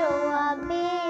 eu amei.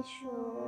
Issue